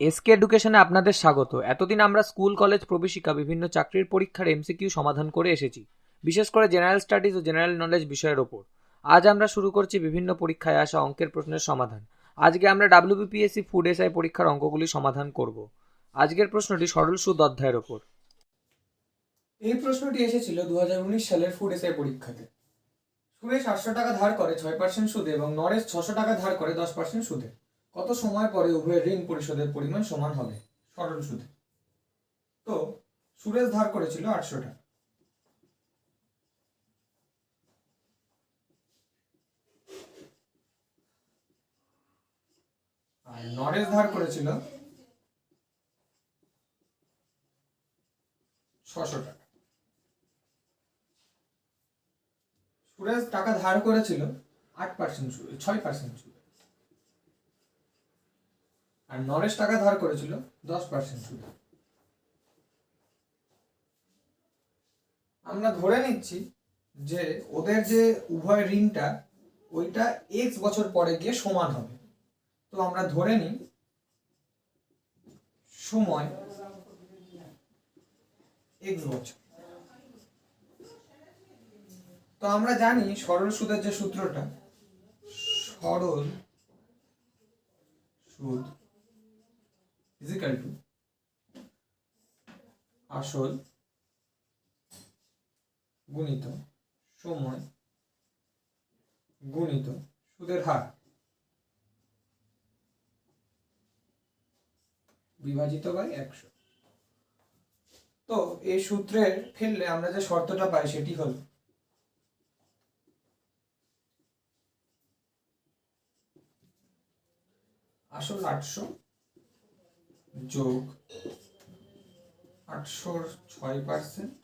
SK এডুকেশনে আপনাদের স্বাগত। এতদিন আমরা স্কুল, কলেজ, প্রবেশিকা, বিভিন্ন চাকরির পরীক্ষার এমসিকিউ সমাধান করে এসেছি। বিশেষ করে জেনারেল স্টাডিজ ও জেনারেল নলেজ বিষয়ের ওপর। আজ আমরা শুরু করছি বিভিন্ন পরীক্ষায় আসা অঙ্কের প্রশ্নের সমাধান। আজকে আমরা ডাব্লিউবিপিএসসি ফুড এসআই পরীক্ষার অঙ্কগুলি সমাধান করব। আজকের প্রশ্নটি সরল সুদ অধ্যায়ের ওপর। এই প্রশ্নটি এসেছিল দুহাজার উনিশ সালের ফুড এসআই পরীক্ষাতে। সুরেশ আটশো টাকা ধার করে ছয় পার্সেন্ট সুদে এবং নরেশ ছশো টাকা ধার করে দশ পার্সেন্ট সুদে। কত সময় পরে উভয়ের ঋণ পরিশোধের পরিমাণ সমান হবে? সরল সুদে তো, সুরেশ ধার করেছিল আটশো টাকা। আর নরেশ ধার করেছিল ছশো টাকা। সুরেশ টাকা ধার করেছিল আট পার্সেন্ট ছয় পার্সেন্ট সুদে আর নরেশ টাকা ধার করেছিল দশ পার্সেন্ট সুদে আমরা ধরে নিচ্ছি যে ওদের যে উভয় ঋণটা, ওইটা এক্স বছর পরে গিয়ে সমান হবে। তো আমরা ধরে নিই, সময় এক্স বছর। তো আমরা জানি সরল সুদের যে সূত্রটা, সরল সুদ ইজিক্যাল টু আসল গুণিত সময় গুণিত সুদের হার। বিভাজিত বাই একশো। তো এই সূত্রের ফেললে আমরা যে শর্তটা পাই সেটি হলো আসল আটশো যোগ আটশোর ছয় পার্সেন্ট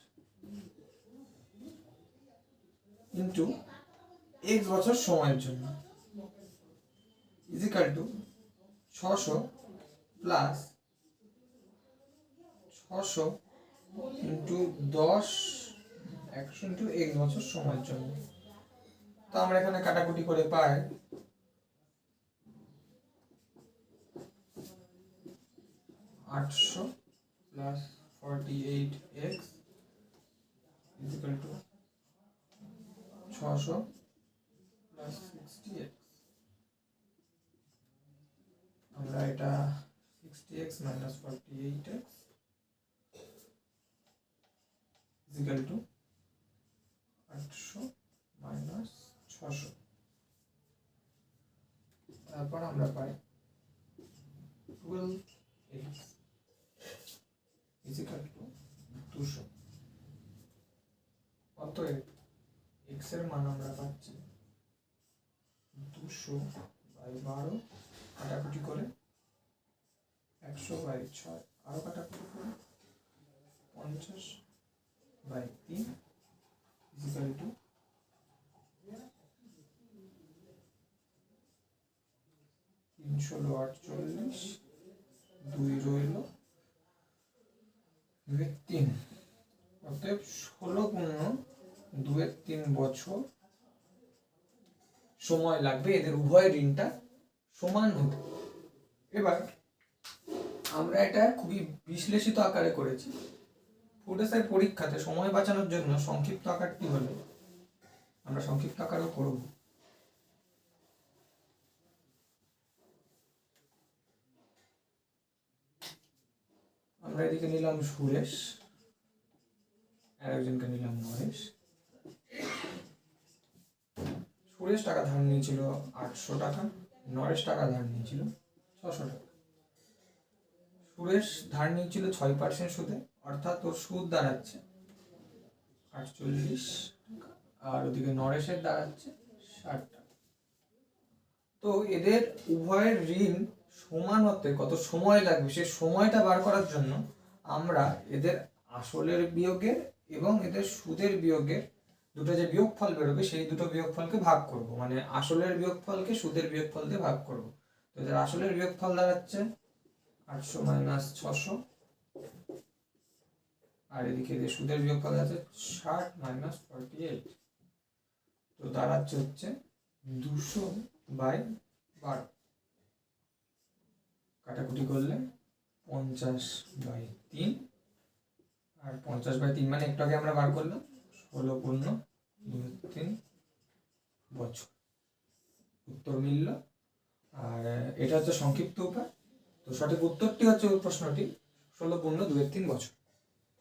ইন্টু এক্স বছর সময়ের জন্য ইজিক্যাল টু ছশো প্লাস ছশো ইন্টু দশ, একশো ইন্টু এক্স বছর সময়ের জন্য। তো আমরা এখানে কাটাকুটি করে পাই আটশো plus forty eight x equal to ছশো প্লাস সিক্সটি এক্স আমরা এটা sixty x minus forty eight x equal to আটশো মাইনাস ছশো। তারপর আমরা পাই টুয়েলভ এক্স ইজিক্যাল টু দুশো অতএব এক্সের মান পাচ্ছি দুশো বাই বারো কাটাকুটি করে একশো বাই ছয় আরও কাটাকুটি করে পঞ্চাশ বাই তিন ইজিক্যাল টু তিন ষোলো আটচল্লিশ দুই রইল তিন। অতএব ষোলো পূর্ণ দুয়ের তিন বছর সময় লাগবে, এদের উভয় ঋণটা সমান হতে এবার আমরা এটা খুবই বিশ্লেষিত আকারে করেছি। ফুডেসের পরীক্ষাতে সময় বাঁচানোর জন্য সংক্ষিপ্ত আকারটি হলো? আমরা সংক্ষিপ্ত আকারও করব। আমরা এদিকে নিলাম সুরেশ, আর একজনকে নিলাম নরেশ। সুরেশ টাকা ধার নিয়েছিল, আটশো টাকা নরেশ টাকা ধার নিয়েছিল, ছশো টাকা। সুরেশ ধার নিয়েছিল ছয় পার্সেন্ট সুদে, অর্থাৎ ওর সুদ দাঁড়াচ্ছে আটচল্লিশ আর ওদিকে নরেশের দাঁড়াচ্ছে ষাট টাকা। তো এদের উভয়ের ঋণ সমান হতে কত সময় লাগবে সেই সময়টা বার করার জন্য আমরা এদের আসলের বিয়োগের এবং এদের সুদের বিয়োগের দুটো যে বিয়োগফল বেরোবে, সেই দুটো বিয়োগফলকে ভাগ করব। মানে আসলের বিয়োগফলকে সুদের বিয়োগফল দিয়ে ভাগ করব। তো এদের আসলের বিয়োগফল দাঁড়াচ্ছে আটশো মাইনাস ছশো। আর এদিকে যে সুদের বিয়োগফল আছে, ষাট মাইনাস ফর্টি এইট। তো দাঁড়াচ্ছে হচ্ছে দুশো বাই বারো। কাটাকুটি করলে পঞ্চাশ বাই তিন। আর পঞ্চাশ বাই তিন মানে একটু আগে আমরা বার করলাম। ষোলো পূর্ণ দুই তিন বছর। উত্তর মিলল। আর এটা হচ্ছে সংক্ষিপ্ত উপায়। তো সঠিক উত্তরটি হচ্ছে প্রশ্নটি। ষোলো পূর্ণ দুই তিন বছর।